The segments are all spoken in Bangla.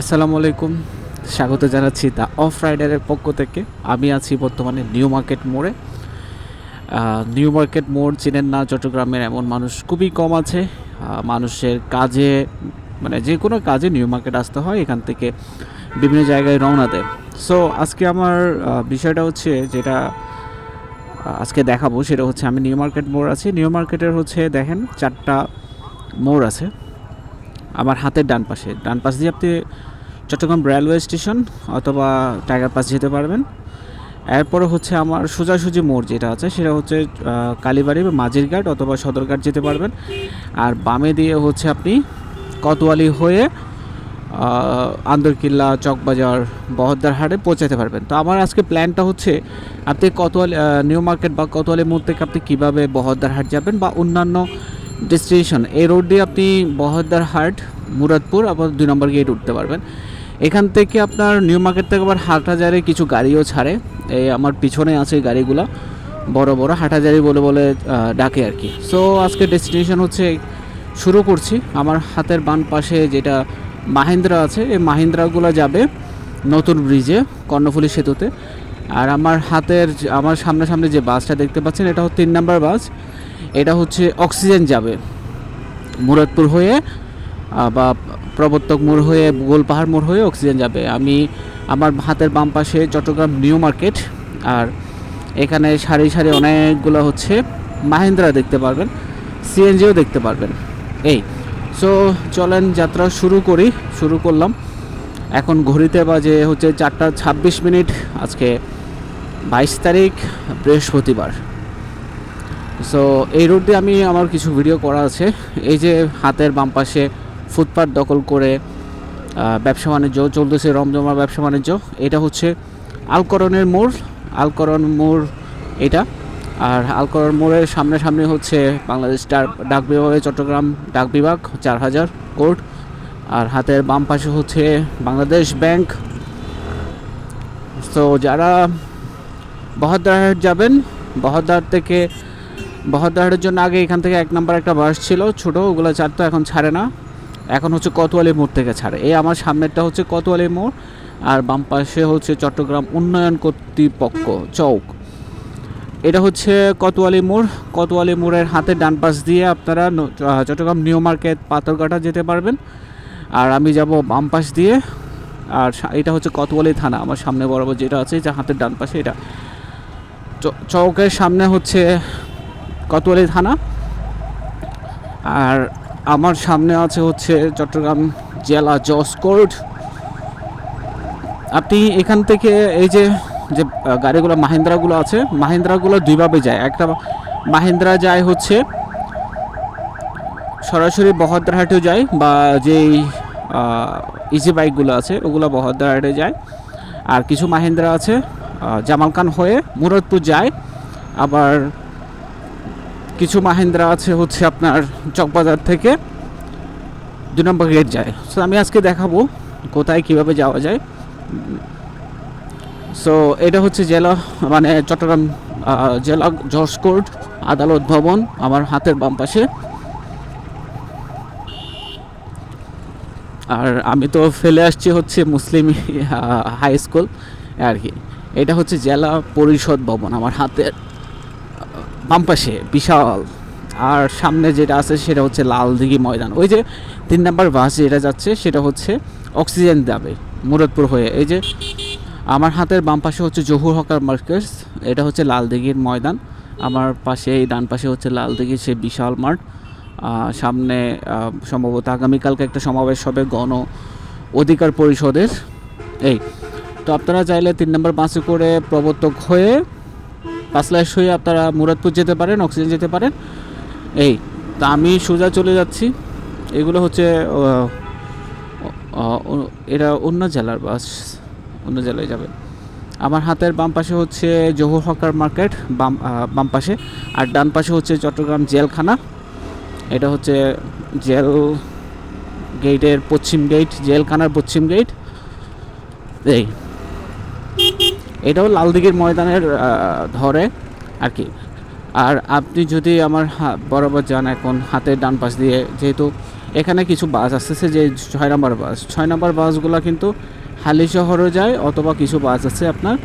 আসসালামু আলাইকুম। স্বাগত জানাচ্ছি দ্য অফ রাইডারের পক্ষ থেকে। আমি আছি বর্তমানে নিউ মার্কেট মোড়ে। নিউ মার্কেট মোড় চেনেন না চট্টগ্রামের এমন মানুষ খুবই কম আছে। মানুষের কাজে মানে যে কোনো কাজে নিউ মার্কেট আসতে হয়, এখান থেকে বিভিন্ন জায়গায় রওনা দেয়। সো আজকে আমার বিষয়টা হচ্ছে যেটা আজকে দেখাবো, সেটা হচ্ছে আমি নিউ মার্কেট মোড় আছি। নিউ মার্কেটের হচ্ছে দেখেন চারটা মোড় আছে। আমার হাতের ডান পাশে। ডান পাশ দিয়ে আপনি চট্টগ্রাম রেলওয়ে স্টেশন অথবা টাইগার পাস যেতে পারবেন। এরপরে হচ্ছে আমার সোজাসুজি মোড় যেটা আছে, সেটা হচ্ছে কালীবাড়ি বা মাঝিরঘাট অথবা সদরঘাট যেতে পারবেন। আর বামে দিয়ে হচ্ছে আপনি কতোয়ালি হয়ে আন্দরকিল্লা চকবাজার বহদ্দার হাটে পৌঁছাতে পারবেন। তো আমার আজকে প্ল্যানটা হচ্ছে, আপনি কতোয়ালি নিউ মার্কেট বা কতোয়ালি মোড় থেকে আপনি কীভাবে বহদ্দার হাট যাবেন বা অন্যান্য ডেস্টিনেশন, এই রোড দিয়ে আপনি বহদ্দার হাট, মুরাদপুর, আবার দুই নম্বর গেট উঠতে পারবেন। এখান থেকে আপনার নিউ মার্কেট থেকে আবার হাটহাজারে কিছু গাড়িও ছাড়ে। এই আমার পিছনে আছে গাড়িগুলো, বড় বড়, হাটহাজারি বলে বলে ডাকে আর কি। সো আজকে ডেস্টিনেশন হচ্ছে, শুরু করছি। আমার হাতের বাম পাশে যেটা মাহিন্দ্রা আছে, এই মাহিন্দ্রাগুলো যাবে নতুন ব্রিজে কর্ণফুলী সেতুতে। আর আমার হাতের আমার সামনাসামনি যে বাসটা দেখতে পাচ্ছেন, এটা হচ্ছে তিন নাম্বার বাস। এটা হচ্ছে অক্সিজেন যাবে। মুরাদপুর হয়ে বা প্রবর্তক মোড় হয়ে গোলপাহাড় মোড় হয়ে অক্সিজেন যাবে। আমি আমার হাতের বাম পাশে চট্টগ্রাম নিউ মার্কেট, আর এখানে সারি সারি অনেকগুলো হচ্ছে মাহিন্দ্রা দেখতে পারবেন, সিএনজিও দেখতে পারবেন। এই সো চলেন যাত্রা শুরু করি, শুরু করলাম। এখন ঘড়িতে বাজে হচ্ছে চারটা ছাব্বিশ মিনিট, আজকে বাইশ তারিখ, বৃহস্পতিবার। সো এই রোড দিয়ে আমি আমার কিছু ভিডিও করা আছে। এই যে হাতের বাম পাশে ফুটপাথ দখল করে ব্যবসা বাণিজ্য চলতেছে, রমজমা ব্যবসা বাণিজ্য। এটা হচ্ছে আলকরণের মোড়। আলকরণ মোড় এটা। আর আলকরণ মোড়ের সামনে সামনে হচ্ছে বাংলাদেশ ডাক বিভাগে, চট্টগ্রাম ডাক বিভাগ, চার হাজার কোর্ট। আর হাতের বাম পাশে হচ্ছে বাংলাদেশ ব্যাংক। তো যারা বহদ্দারহাট যাবেন, বহদ্দার থেকে বহদ্দারহাটের জন্য আগে এখান থেকে এক নম্বর একটা বাস ছিল, ছোটো, ওগুলো ছাড়তো এখন ছাড়ে না। এখন হচ্ছে কোতোয়ালি মোড় থেকে ছাড়ে। এই আমার সামনেরটা হচ্ছে কোতোয়ালি মোড় আর বাম পাশে হচ্ছে চট্টগ্রাম উন্নয়ন কর্তৃপক্ষ চৌক। এটা হচ্ছে কোতোয়ালি মোড়। কোতোয়ালি মোড়ের হাতে ডান পাশ দিয়ে আপনারা চট্টগ্রাম নিউ মার্কেট পাথরঘাটা যেতে পারবেন। আর আমি যাব বাম পাশ দিয়ে। আর এটা হচ্ছে কোতোয়ালি থানা। আমার সামনে বরাবর যেটা আছে যা হাতের ডান পাশে এটা। চৌকের সামনে হচ্ছে কোতোয়ালি থানা। আর আমার সামনে আছে হচ্ছে চট্টগ্রাম জেলা জজ কোর্ট। আপনি এখান থেকে এই যে যে গাড়িগুলো মাহিন্দ্রাগুলো আছে মাহিন্দ্রাগুলো দুইভাবে যায়। একটা মাহিন্দ্রা যায় হচ্ছে সরাসরি বহদ্দারহাটেও যায় বা যেই ইজি বাইকগুলো আছে ওগুলো বহদ্দারহাটে যায়। আর কিছু মাহিন্দ্রা আছে আহ, জামাল খান হয়ে মুরাদপুর যায়। আবার কিছু মাহিন্দ্রা আছে হচ্ছে আপনার চকবাজার থেকে। দু নম্বর গেট যায়। সো আমি আজকে দেখাবো কোথায় কীভাবে যাওয়া যায়। সো এটা হচ্ছে জেলা মানে চট্টগ্রাম জেলা জজ কোর্ট, আদালত ভবন আমার হাতের বাম পাশে। আর আমি তো ফেলে আসছি হচ্ছে মুসলিম হাই স্কুল, আর কি। এটা হচ্ছে জেলা পরিষদ ভবন আমার হাতের। বাম পাশে বিশাল। আর সামনে যেটা আছে সেটা হচ্ছে লালদিঘি ময়দান। ওই যে তিন নাম্বার বাস যেটা যাচ্ছে সেটা হচ্ছে অক্সিজেন যাবে মুরাদপুর হয়ে। এই যে আমার হাতের বাম পাশে হচ্ছে জহুর হকার মার্কেটস এটা হচ্ছে লালদিঘির ময়দান। আমার পাশে, এই ডান পাশে হচ্ছে লালদিঘির সে বিশাল মাঠ। সামনে সম্ভবত আগামীকালকে একটা সমাবেশ হবে গণ অধিকার পরিষদের। এই, তো আপনারা চাইলে তিন নম্বর বাসে করে প্রবর্তক হয়ে পাঁচলাইশ হয়ে আপনারা মুরাদপুর যেতে পারেন, অক্সিজেন যেতে পারেন। এই, তা আমি সোজা চলে যাচ্ছি। এগুলো হচ্ছে এটা অন্য জেলার বাস, অন্য জেলায় যাবে আমার হাতের বাম পাশে হচ্ছে জহুর হকার মার্কেট, বাম বাম পাশে। আর ডান পাশে হচ্ছে চট্টগ্রাম জেলখানা। এটা হচ্ছে জেল গেটের পশ্চিম গেট জেলখানার পশ্চিম গেট এই এটাও লালদিঘির ময়দানের ধরে আর কি। আর আপনি যদি আমার বরাবর যান এখন হাতের ডান পাশ দিয়ে, যেহেতু এখানে কিছু বাস আসতেছে যে ছয় নম্বর বাস, ছয় নম্বর বাসগুলো কিন্তু হালি শহরও যায় অথবা কিছু বাস আছে আপনার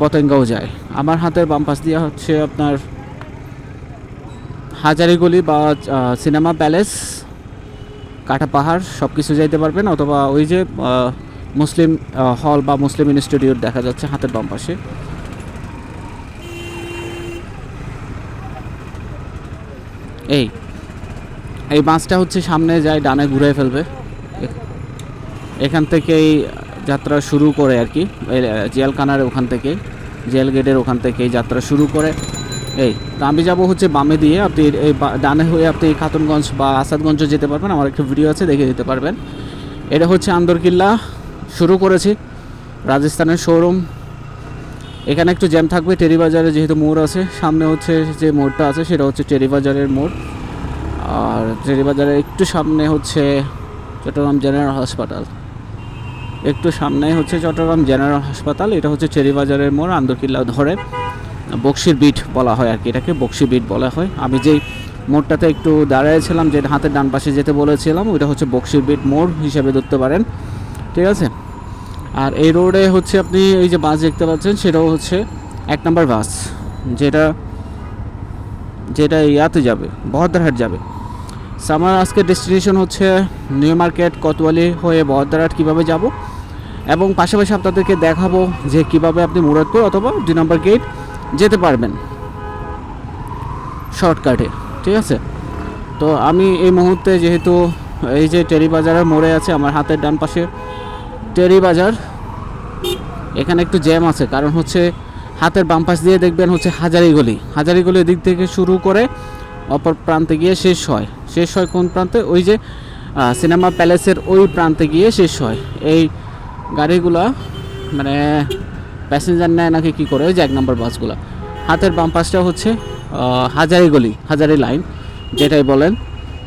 পতেঙ্গাও যায়। আমার হাতের বাম পাশ দিয়ে হচ্ছে আপনার হাজারিগুলি বা সিনেমা প্যালেস কাটা পাহাড় সব কিছু যাইতে পারবেন অথবা ওই যে মুসলিম হল বা মুসলিম ইনস্টিটিউট দেখা যাচ্ছে হাতের বাম পাশে। এই এই বাসটা হচ্ছে সামনে যায়, ডানে ঘুরে ফেলবে। এখান থেকেই যাত্রা শুরু করে আর কি। জেলখানার ওখান থেকে জেল গেটের ওখান থেকেই যাত্রা শুরু করে। এই, তো আমি যাব হচ্ছে বামে দিয়ে। আপনি এই ডানে হয়ে আপনি খাতুনগঞ্জ বা আসাদগঞ্জ যেতে পারবেন। আমার একটা ভিডিও আছে, দেখে দিতে পারবেন। এটা হচ্ছে আন্দরকিল্লা। শুরু করেছি রাজস্থানের শোরুম। এখানে একটু জ্যাম থাকবে টেরি বাজারে যেহেতু মোড় আছে, সামনে হচ্ছে যে মোড়টা আছে, সেটা হচ্ছে টেরি বাজারের মোড়। আর টেরি বাজারের একটু সামনে হচ্ছে চট্টগ্রাম জেনারেল হাসপাতাল। একটু সামনে হচ্ছে চট্টগ্রাম জেনারেল হাসপাতাল, এটা হচ্ছে চেরি বাজারের মোড়, আন্দরকিল্লা ধরে। বক্সির বিট বলা হয় আর কি এটাকে বক্সি বিট বলা হয়। আমি যেই মোড়টাতে একটু দাঁড়িয়েছিলাম, যে হাতের ডান পাশে যেতে বলেছিলাম, ওইটা হচ্ছে বক্সির বিট মোড় হিসাবে ধরতে পারেন। ঠিক আছে? আর এই রোডে হচ্ছে আপনি এই যে বাস দেখতে পাচ্ছেন, সেটাও হচ্ছে এক নম্বর বাস, যেটা যেটা ইয়াতে যাবে বহদ্দারহাট যাবে। আমার আজকের ডেস্টিনেশন হচ্ছে নিউ মার্কেট কোতোয়ালি হয়ে বহদ্দারহাট কীভাবে যাব, এবং পাশাপাশি আপনাদেরকে দেখাবো যে কীভাবে আপনি মুরাদপুর অথবা দুই নম্বর গেট যেতে পারবেন শর্টকাটে ঠিক আছে? তো আমি এই মুহূর্তে যেহেতু এই যে টেরি বাজারের মোড়ে আছে, আমার হাতের ডান পাশে টেরি বাজার এখানে একটু জ্যাম আছে, কারণ হচ্ছে হাতের বাম পাশ দিয়ে দেখবেন হচ্ছে হাজারিগলি হাজারিগলির দিক থেকে শুরু করে অপর প্রান্তে গিয়ে শেষ হয়। শেষ হয় কোন প্রান্তে? ওই যে সিনেমা প্যালেসের ওই প্রান্তে গিয়ে শেষ হয়। এই গাড়িগুলা মানে প্যাসেঞ্জার নেয় নাকি কী করে? ওই যে এক নম্বর বাসগুলা। হাতের বাম পাশটা হচ্ছে হাজারি গলি, হাজারি লাইন, যেটাই বলেন।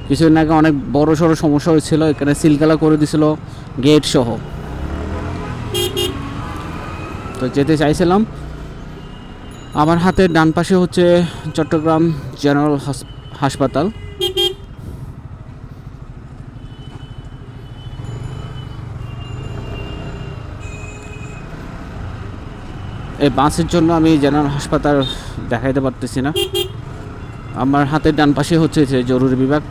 কিছুদিন আগে অনেক বড় সড়ো সমস্যা হয়েছিল, এখানে সিলগালা করে দিছিল গেট সহ। তো যেতে চাইছিলাম। আমার হাতের ডান পাশে হচ্ছে চট্টগ্রাম জেনারেল হাস- হাসপাতাল। এই বাসের জন্য আমি জেনারেল হাসপাতাল দেখাইতে পারতেছি না। আমার হাতের ডান পাশে হচ্ছে যে জরুরি বিভাগ।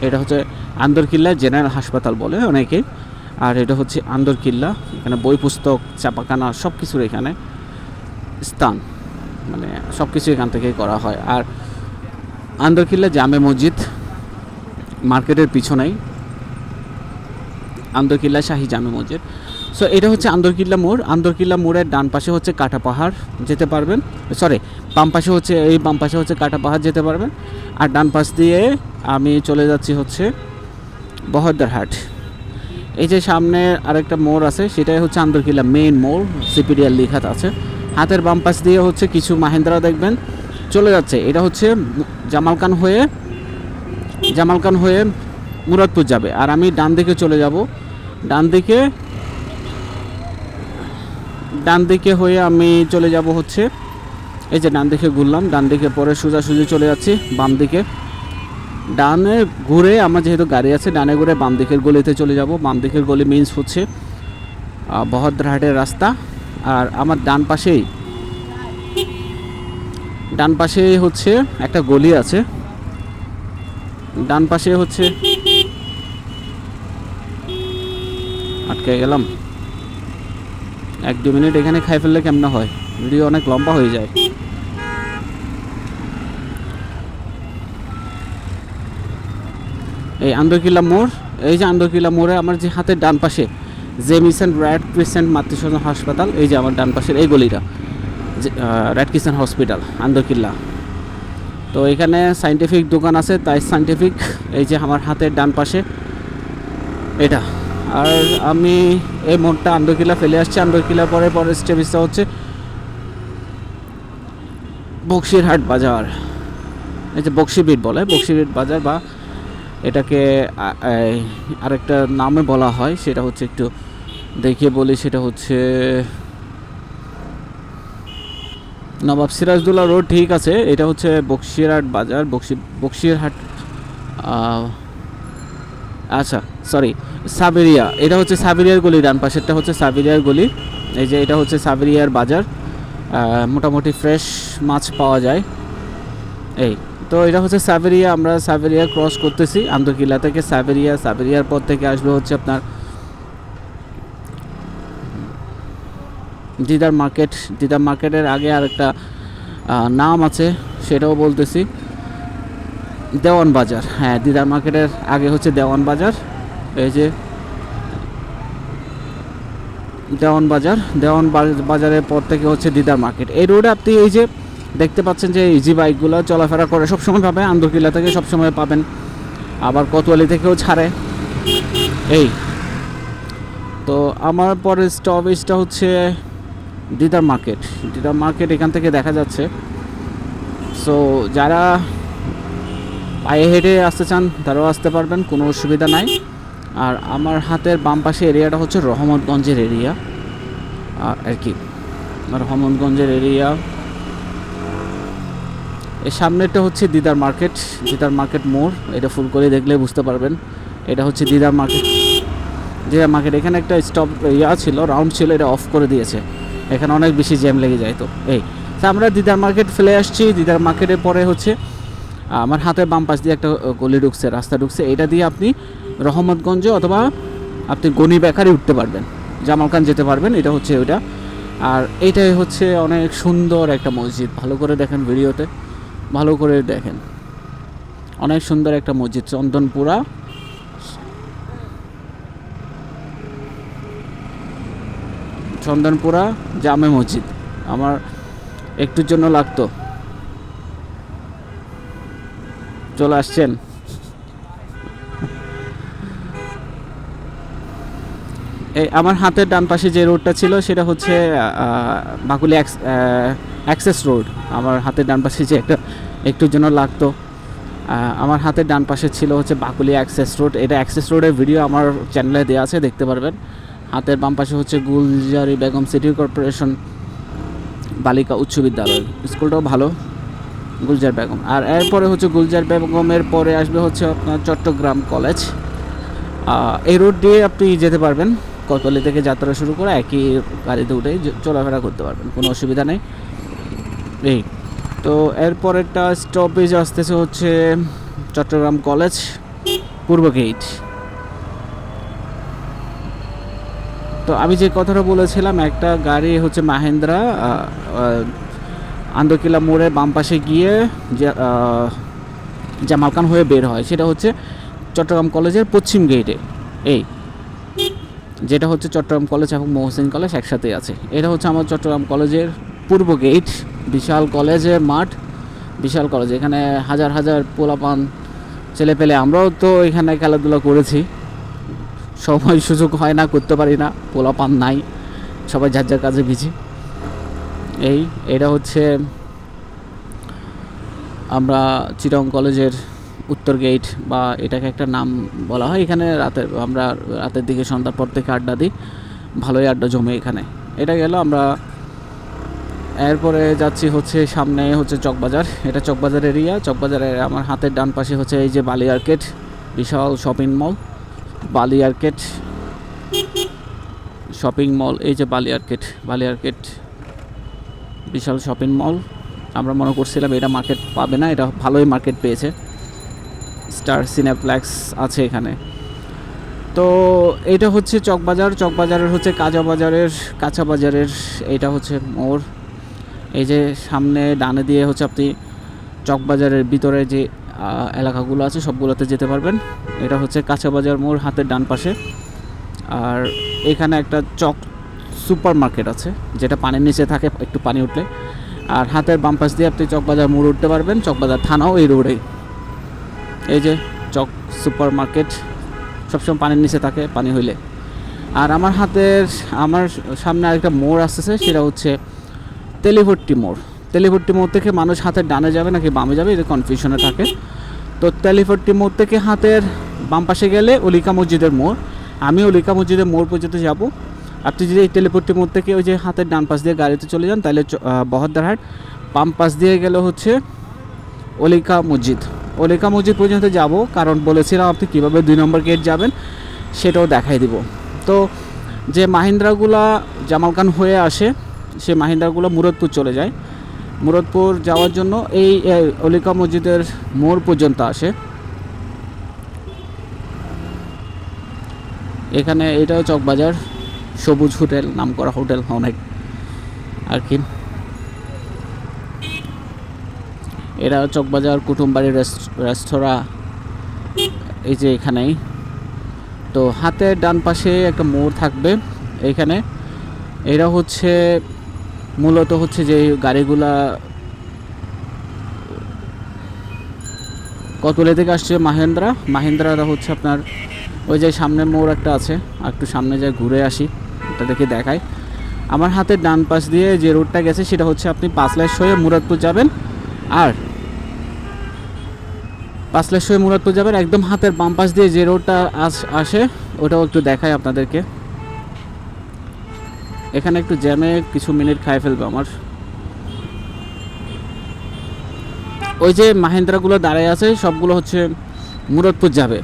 এটা হচ্ছে আন্দরকিল্লা জেনারেল হাসপাতাল বলে অনেকে। আর এটা হচ্ছে আন্দরকিল্লা এখানে বই, পুস্তক, চাপাখানা সব কিছুর এখানে স্থান। মানে সব কিছু এখান থেকেই করা হয়। আর আন্দরকিল্লা জামে মসজিদ মার্কেটের পিছনেই। আন্দরকিল্লা শাহী জামে মসজিদ। সো এটা হচ্ছে আন্দরকিল্লা মোড়। আন্দরকিল্লা মোড়ের ডান পাশে হচ্ছে কাটা পাহাড় যেতে পারবেন। সরি বাম পাশে হচ্ছে, এই বাম পাশে হচ্ছে কাটা পাহাড় যেতে পারবেন। আর ডান পাশ দিয়ে আমি চলে যাচ্ছি হচ্ছে বহদ্দারহাট এই যে সামনে আরেকটা মোড় আছে, সেটাই হচ্ছে আন্দরকিল্লা মেইন মোড় সিপিডিআর লিখাত আছে। হাতের বাম পাশ দিয়ে হচ্ছে কিছু মাহেন্দ্রা দেখবেন। চলে যাচ্ছে, এটা হচ্ছে জামালকান হয়ে জামালকান হয়ে মুরাদপুর যাবে। আর আমি ডান দিকে চলে যাব। ডান দিকে ডান দিকে হয়ে আমি চলে যাব হচ্ছে, এই যে ডান দিকে ঘুরলাম, ডান দিকে পরে সোজাসুজি চলে যাচ্ছি, বাম দিকে। ডানে ঘুরে আমার যেহেতু গাড়ি আছে, ডানে ঘুরে বাম দিকের গলিতে চলে যাব। বাম দিকের গলি মিন্স হচ্ছে বহদ্রহাটের রাস্তা। আর আমার ডান পাশেই ডান পাশেই হচ্ছে একটা গলি আছে। ডান পাশে হচ্ছে, আটকে গেলাম। এক দু মিনিট এখানে খাই ফেললে কেমন হয়? ভিডিও অনেক লম্বা হয়ে যায়। এই আন্দরকিল্লা মোড়, এই যে আন্দরকিল্লা মোড়ে আমার যে হাতের ডান পাশে জেমিসন র্যাড ক্রিসেন্ট মাতৃস্বজন হাসপাতাল, এই যে আমার ডান পাশের এই গলিটা র্যাড ক্রিসেন্ট হসপিটাল আন্দরকিল্লা তো এখানে সাইন্টিফিক দোকান আছে, তাই সাইন্টিফিক, এই যে আমার হাতের ডান পাশে এটা। আর আমি এই মোড়টা আন্দরকিল্লা ফেলে আসছি আন্দরকিল্লা পরে পরে স্টেপিসটা হচ্ছে বক্সিরহাট বাজার। এই যে বক্সিবিট বলে বক্সিবিট বাজার বা এটাকে আরেকটা নামে বলা হয়, সেটা হচ্ছে একটু দেখিয়ে বলি, সেটা হচ্ছে নবাব সিরাজদুল্লাহ রোড, ঠিক আছে। এটা হচ্ছে বক্সিরহাট বাজার, বক্সি, বক্সিরহাট আচ্ছা সরি সাবেরিয়া। এটা হচ্ছে সাবেরিয়ার গলি, ডান পাশেরটা হচ্ছে সাবেরিয়ার গলি। এই যে এটা হচ্ছে সাবেরিয়ার বাজার। মোটামুটি ফ্রেশ মাছ পাওয়া যায়। এই। তো এটা হচ্ছে সাবেরিয়া, আমরা সাবেরিয়া ক্রস করতেছি আন্দরকিল্লা থেকে। সাবেরিয়া, সাবেরিয়ার পর থেকে আসবে হচ্ছে আপনার দিদার মার্কেট। দিদার মার্কেটের আগে আর একটা নাম আছে, সেটাও বলতেছি। দেওয়ান বাজার হ্যাঁ দিদার মার্কেটের আগে হচ্ছে দেওয়ান বাজার। এই যে দেওয়ান বাজার, দেওয়ান বাজারের পর থেকে হচ্ছে দিদার মার্কেট। এই রোডে আপনি এই যে দেখতে পাচ্ছেন যে ইজি বাইকগুলো চলাফেরা করে সবসময় পাবেন আন্দরকিল্লা থেকে সবসময় পাবেন। আবার কোতোয়ালি থেকেও ছাড়ে। এই। তো আমার পরের স্টপেজটা হচ্ছে দিদার মার্কেট দিদার মার্কেট এখান থেকে দেখা যাচ্ছে। সো যারা পায়ে হেঁটে আসতে চান, তারাও আসতে পারবেন, কোনো অসুবিধা নাই। আর আমার হাতের বাম পাশে এরিয়াটা হচ্ছে রহমতগঞ্জের এরিয়া আর কি, রহমতগঞ্জের এরিয়া এর সামনেরটা হচ্ছে দিদার মার্কেট দিদার মার্কেট মোড়। এটা ফুল করে দেখলে বুঝতে পারবেন। এটা হচ্ছে দিদার মার্কেট। দিদার মার্কেট, এখানে একটা স্টপ ইয়া ছিল রাউন্ড ছিল, এটা অফ করে দিয়েছে। এখানে অনেক বেশি জ্যাম লেগে যায় তো। এই, তো আমরা দিদার মার্কেট ফেলে আসছি। দিদার মার্কেটের পরে হচ্ছে আমার হাতের বাম পাশ দিয়ে একটা গলি ঢুকছে, রাস্তা ঢুকছে। এটা দিয়ে আপনি রহমতগঞ্জে অথবা আপনি গনি বেকারি উঠতে পারবেন। জামালখান যেতে পারবেন, এটা হচ্ছে ওইটা। আর এইটাই হচ্ছে অনেক সুন্দর একটা মসজিদ। ভালো করে দেখেন ভিডিওতে ভালো করে দেখেন। অনেক সুন্দর একটা মসজিদ, চন্দনপুরা। চন্দনপুরা জামে মসজিদ, আমার একটুর জন্য লাগতো। চলে আসছেন এই আমার হাতের ডান পাশে যে রোডটা ছিল, সেটা হচ্ছে বাকুলি অ্যাক্সেস রোড আমার হাতের ডান পাশে যে একটা, একটুর জন্য লাগতো। আমার হাতের ডান পাশে ছিল হচ্ছে বাকুলি অ্যাক্সেস রোড এটা অ্যাক্সেস রোডের ভিডিও আমার চ্যানেলে দেওয়া আছে, দেখতে পারবেন। হাতের বাম পাশে হচ্ছে গুলজারি বেগম সিটি কর্পোরেশন বালিকা উচ্চ বিদ্যালয়। স্কুলটাও ভালো, গুলজার বেগম। আর এরপরে হচ্ছে গুলজার বেগমের পরে আসবে হচ্ছে আপনার চট্টগ্রাম কলেজ এই রোড দিয়ে আপনি যেতে পারবেন। কতলি থেকে যাত্রা শুরু করে একই গাড়িতে উঠেই চলাফেরা করতে পারবেন কোনো অসুবিধা নেই। এই তো এরপরেরটা স্টপেজ আসতেছে হচ্ছে চট্টগ্রাম কলেজ পূর্ব গেট তো আমি যে কথাটা বলেছিলাম একটা গাড়ি হচ্ছে মাহেন্দ্রা আহ, মোড়ে বাম পাশে গিয়ে জামালখান হয়ে বের হয় সেটা হচ্ছে চট্টগ্রাম কলেজের পশ্চিম গেটে এই যেটা হচ্ছে চট্টগ্রাম কলেজ এবং মহসিন কলেজ একসাথে আছে। এটা হচ্ছে আমার চট্টগ্রাম কলেজের পূর্ব গেট বিশাল কলেজের মাঠ, বিশাল কলেজ। এখানে হাজার হাজার পোলাপান ছেলে পেলে আমরাও তো এখানে খেলাধুলা করেছি। সময় সুযোগ হয় না, করতে পারি না। পোলাপান নাই, সবাই যার যার কাজে বিজি এই, এটা হচ্ছে আমরা চিরং কলেজের উত্তর গেট বা এটাকে একটা নাম বলা হয়। এখানে রাতের, আমরা রাতের দিকে সন্ধ্যার পর থেকে আড্ডা দিই। ভালোই আড্ডা জমে এখানে। এটা গেল, আমরা এরপরে যাচ্ছি হচ্ছে সামনে হচ্ছে চকবাজার। এটা চকবাজার এরিয়া। চকবাজারের আমার হাতের ডান পাশে হচ্ছে এই যে বালি আর্কেট বিশাল শপিং মল বালি আর্কেট শপিং মল এই যে বালি আর্কেট বালি আর্কেট বিশাল শপিং মল আমরা মনে করছিলাম এটা মার্কেট পাবে না, এটা ভালোই মার্কেট পেয়েছে। স্টার সিনেপ্লেক্স আছে এখানে। তো এটা হচ্ছে চকবাজার। চকবাজারের হচ্ছে কাঁচা বাজারের কাঁচা বাজারের এটা হচ্ছে মোর এই যে সামনে ডানে দিয়ে হচ্ছে আপনি চকবাজারের ভিতরে যে এলাকাগুলো আছে সবগুলোতে যেতে পারবেন। এটা হচ্ছে কাঁচা বাজার মোড় হাতের ডান পাশে। আর এখানে একটা চক সুপার মার্কেট আছে, যেটা পানির নিচে থাকে একটু পানি উঠলে। আর হাতের বাম পাশ দিয়ে আপনি চকবাজার মোড় উঠতে পারবেন। চকবাজার থানাও এই রোডেই। এই যে চক সুপার মার্কেট সবসময় পানির নিচে থাকে, পানি হইলে। আর আমার হাতের, আমার সামনে আরেকটা মোড় আসতেছে, সেটা হচ্ছে তেলিভট্টি মোড়। তেলিভট্টি মোড় থেকে মানুষ হাতের ডানে যাবে নাকি বামে যাবে, এটা কনফিউশনে থাকে। তো তেলিভট্টি মোড় থেকে হাতের বাম পাশে গেলে অলিকা মসজিদের মোড়। আমি অলিকা মসজিদের মোড় পর্যন্ত যাব। আপনি যদি এই তেলিপট্টি মোড় থেকে ওই যে হাতের ডান পাশ দিয়ে গাড়িতে চলে যান, তাহলে বহদ্দারহাট। বাম পাশ দিয়ে গেলে হচ্ছে অলিকা মসজিদ। অলিকা মসজিদ পর্যন্ত যাব, কারণ বলেছিলাম আপনি কীভাবে দুই নম্বর গেট যাবেন সেটাও দেখাই দিব। তো যে মাহিন্দ্রাগুলা জামালকান হয়ে আসে, সে মাহিন্দ্রাগুলো মুরাদপুর চলে যায়। মুরাদপুর যাওয়ার জন্য এই অলিকা মসজিদের মোড় পর্যন্ত আসে। এখানে এটাও চকবাজার, সবুজ হোটেল নাম করা হোটেল অনেক। আর কি? এরা চকবাজার কুটুমবাড়ির রেস্তোরাঁ, এই যে এখানেই। তো হাতের ডান পাশে একটা মোড় থাকবে এইখানে এরা হচ্ছে, মূলত হচ্ছে যে গাড়িগুলা কতলে থেকে আসছে মাহেন্দ্রা? মাহেন্দ্রাটা হচ্ছে আপনার ওই যে সামনে মোড় একটা আছে, আর একটু সামনে যায় ঘুরে আসি ওটা দেখে দেখায় আমার হাতের ডান পাশ দিয়ে যে রোডটা গেছে, সেটা হচ্ছে আপনি পাঁচলাইশ হয়ে মুরাদপুর যাবেন। আর পাঁচলাইশ হয়ে মুরাদপুর যাবেন একদম হাতের বাম পাশ দিয়ে যে রোডটা আস- ওটাও একটু দেখায় আপনাদেরকে। এখানে একটু জ্যামে কিছু মিনিট খাই ফেলবে আমার। ওই যে মাহিন্দ্রাগুলো দাঁড়ায় আছে, সবগুলো হচ্ছে মুরাদপুর যাবে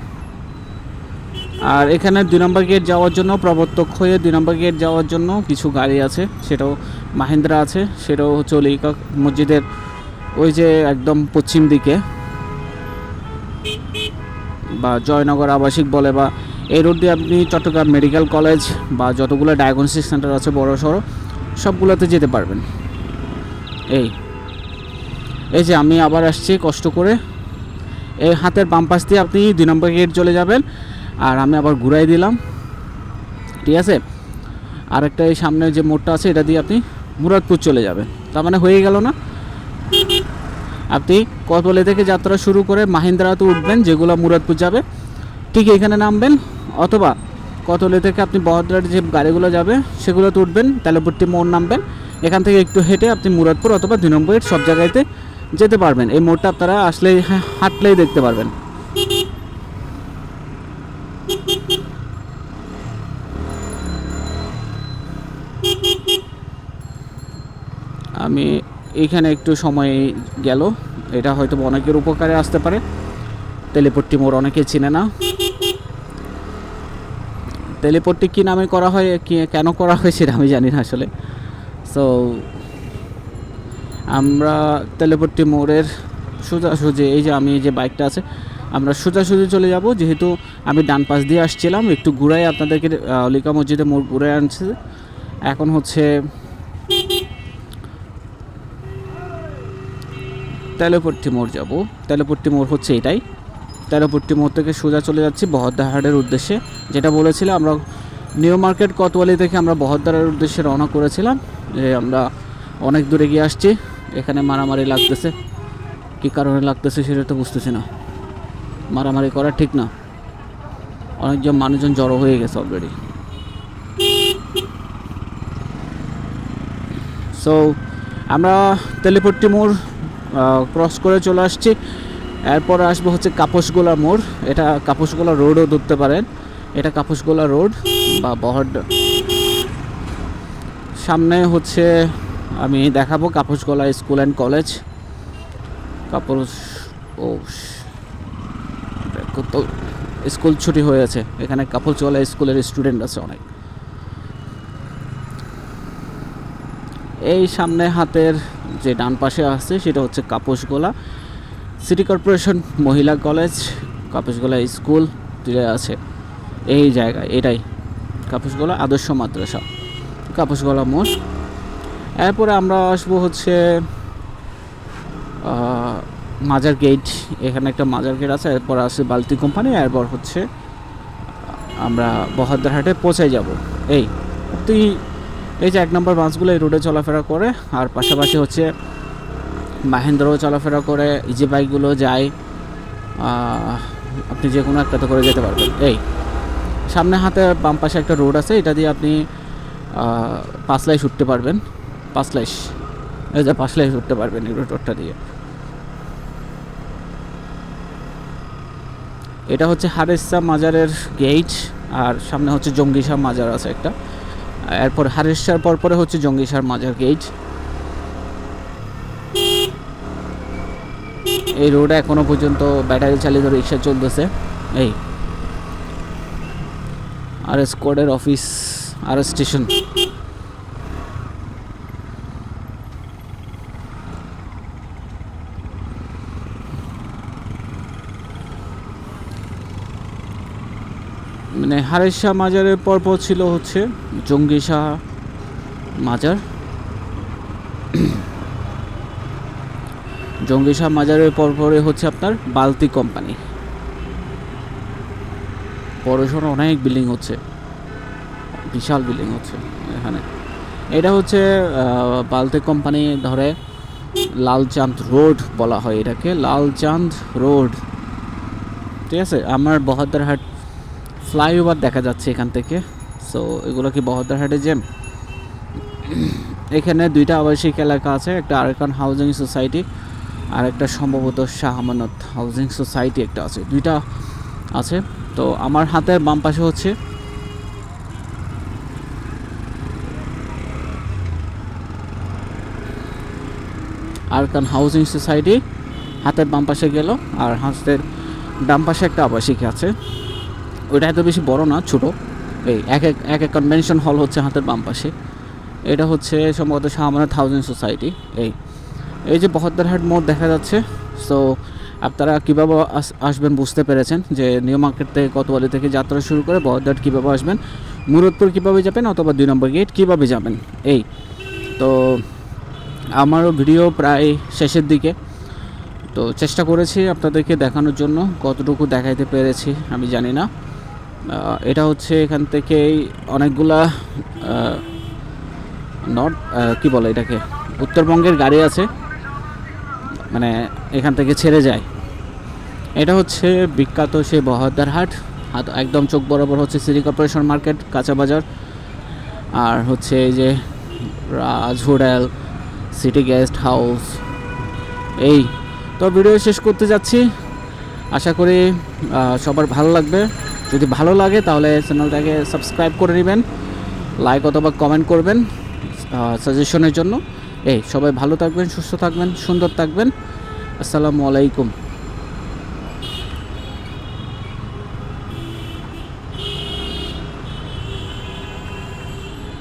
আর এখানে দুই নম্বর গেট যাওয়ার জন্য, প্রবর্তক হয়ে দুই নম্বর গেট যাওয়ার জন্য কিছু গাড়ি আছে, সেটাও মাহিন্দ্রা আছে, সেটাও হচ্ছে অলিকা মসজিদের ওই যে একদম পশ্চিম দিকে। বা জয়নগর আবাসিক বলে বা এই রোড দিয়ে আপনি চট্টগ্রাম মেডিকেল কলেজ বা যতগুলো ডায়াগনস্টিক সেন্টার আছে বড় সড়ো, সবগুলোতে যেতে পারবেন। এই এই যে আমি আবার আসছি কষ্ট করে। এই হাতের বাম পাশ দিয়ে আপনি দুই নম্বর গেট চলে যাবেন আর আমি আবার ঘুরাই দিলাম। ঠিক আছে? আর একটা এই সামনে যে মোড়টা আছে, এটা দিয়ে আপনি মুরাদপুর চলে যাবেন। তার মানে হয়ে গেল না? আপনি কতলে থেকে যাত্রা শুরু করে মাহিন্দ্রাতে উঠবেন, যেগুলো মুরাদপুর যাবে, ঠিক এখানে নামবেন, অথবা কতলে থেকে আপনি বহদ্রার যে গাড়িগুলো যাবে, সেগুলোতে উঠবেন, তেলেপট্টি মোড় নামবেন, এখান থেকে একটু হেঁটে আপনি মুরাদপুর অথবা দুই নম্বরের সব জায়গাতে যেতে পারবেন। এই মোড়টা আপনারা আসলেই হাঁটলেই দেখতে পারবেন। আমি এইখানে একটু সময় গেল। এটা হয়তো অনেকের উপকারে আসতে পারে। তেলেপট্টি মোড় অনেকে চিনে না। তেলেপট্টি কী নামে করা হয় কি কেন করা হয় সেটা আমি জানি না আসলে। সো আমরা তেলেপট্টি মোড়ের সোজাসুজি এই যে আমি যে বাইকটা আছে আমরা সোজাসুজি চলে যাব। যেহেতু আমি ডান পাশ দিয়ে আসছিলাম একটু ঘুরাই আপনাদেরকে আহ, লিকা মসজিদে মোড় ঘুরে আনছে। এখন হচ্ছে তেলেপট্টি মোড় যাব। তেলেপট্টি মোড় হচ্ছে এটাই। তেলেপট্টি মোড় থেকে সোজা চলে যাচ্ছি বহদ্দাহাটের উদ্দেশ্যে। যেটা বলেছিলাম, আমরা নিউ মার্কেট কতোয়ালি থেকে আমরা বহদ্দারের উদ্দেশ্যে রওনা করেছিলাম। যে আমরা অনেক দূরে গিয়ে আসছি। এখানে মারামারি লাগতেছে। কী কারণে লাগতেছে সেটা তো বুঝতেছি না। মারামারি করা ঠিক না। অনেকজন মানুষজন জড়ো হয়ে গেছে অলরেডি সো আমরা তেলেপট্টি মোড় ক্রস করে চলে আসছি। এরপর আসব হচ্ছে কাপসগোলা মোড়। এটা কাপসগোলা রোডও ধরতে পারেন। এটা কাপসগোলা রোড বা বহড সামনে হচ্ছে আমি দেখাবো Kapasgola school and college Kapas O school ছুটি হয়েছে এখানে কাপসগোলা স্কুলের স্টুডেন্ট আছে অনেক। এই সামনে হাতের যে ডান পাশে আছে, সেটা হচ্ছে কাপসগোলা সিটি কর্পোরেশন মহিলা কলেজ, কাপসগোলা স্কুল দুটো আছে। এই জায়গায়, এটাই কাপসগোলা আদর্শ মাদ্রাসা, কাপসগোলা মোড়। এরপরে আমরা আসব হচ্ছে মাজার গেট, এখানে একটা মাজার গেট আছে, এরপর আছে বালতি কোম্পানি, এরপর হচ্ছে আমরা বহদ্দারহাটে পৌঁছে যাব। এই, তুই এই যে এক নম্বর বাসগুলো এই রোডে চলাফেরা করে, আর পাশাপাশি হচ্ছে মাহেন্দ্রও চলাফেরা করে ইজি বাইকগুলো যায় আপনি যে কোনো একটাতে করে যেতে পারবেন। এই, সামনে হাতে বাম পাশে একটা রোড আছে, এটা দিয়ে আপনি পাঁচলাইশ উঠতে পারবেন। পাঁচলাইশ এই যে পাঁচলাইশ উঠতে পারবেন এই রোডটা দিয়ে। এটা হচ্ছে হারেসা মাজারের গেট আর সামনে হচ্ছে জঙ্গিসা মাজার আছে একটা। এরপর হারেশার পর পরে হচ্ছে জঙ্গিসার মাজার গেট। এই রোডে এখনও পর্যন্ত ব্যাটারি চালিত রিক্সা চলতেছে। এই। আর এস স্কোয়াডের অফিস আর স্টেশন মানে হারেশা মাজারের পরপর ছিল হচ্ছে জঙ্গি শাহ মাজার। জঙ্গি শাহ মাজারের পরপরে হচ্ছে আপনার বালতি কোম্পানি। পড়াশোনা অনেক বিল্ডিং হচ্ছে, বিশাল বিল্ডিং হচ্ছে এখানে। এটা হচ্ছে বালতি কোম্পানি ধরে লালচাঁদ রোড বলা হয় এটাকে, লালচাঁদ রোড। ঠিক আছে? আমার বহদ্দারহাট ফ্লাইওভার দেখা যাচ্ছে এখান থেকে। সো এগুলো কি বহদ্দারহাটে জেম এখানে দুইটা আবাসিক এলাকা আছে, একটা আরেকান হাউজিং সোসাইটি আর একটা সম্ভবত শাহ আমানত হাউজিং সোসাইটি একটা আছে, দুইটা আছে। তো, আমার হাতের বাম পাশে হচ্ছে আরকান হাউজিং সোসাইটি হাতের বাম পাশে গেল আর হাতের ডান পাশে একটা আবাসিক আছে। ওইটা এত বেশি বড় না, ছোট। এই এক এক এক এক কনভেনশন হল হচ্ছে হাতের বাম পাশে। এটা হচ্ছে সম্ভবত শাহমানাত থাউজেন্ড সোসাইটি এই। এই যে বহদ্দারহাট মোড় দেখা যাচ্ছে সো আপনারা কীভাবে আসবেন বুঝতে পেরেছেন যে নিউ মার্কেট থেকে কোতোয়ালি থেকে যাত্রা শুরু করে বহদ্দারহাট কীভাবে আসবেন, মুরদপুর কীভাবে যাবেন অথবা দুই নম্বর গেট কীভাবে যাবেন, এই। তো আমারও ভিডিও প্রায় শেষের দিকে। তো চেষ্টা করেছি আপনাদেরকে দেখানোর জন্য, কতটুকু দেখাইতে পেরেছি আমি জানি না। এটা হচ্ছে এখান থেকেই অনেকগুলা নর্থ কি বলে এটাকে? উত্তরবঙ্গের গাড়ি আছে। মানে এখান থেকে ছেড়ে যায়। এটা হচ্ছে বিখ্যাত সেই বহদ্দারহাট হাত একদম চোখ বরাবর হচ্ছে সিটি কর্পোরেশন মার্কেট, কাঁচা বাজার। আর হচ্ছে এই যে Raj hotel, city guest house. এই তো ভিডিও শেষ করতে যাচ্ছি। আশা করি সবার ভালো লাগবে। যদি ভালো লাগে, তাহলে চ্যানেলটাকে সাবস্ক্রাইব করে নেবেন লাইক অথবা কমেন্ট করবেন সাজেশনের জন্য। এই, সবাই ভালো থাকবেন, সুস্থ থাকবেন, সুন্দর থাকবেন। আসসালামু আলাইকুম।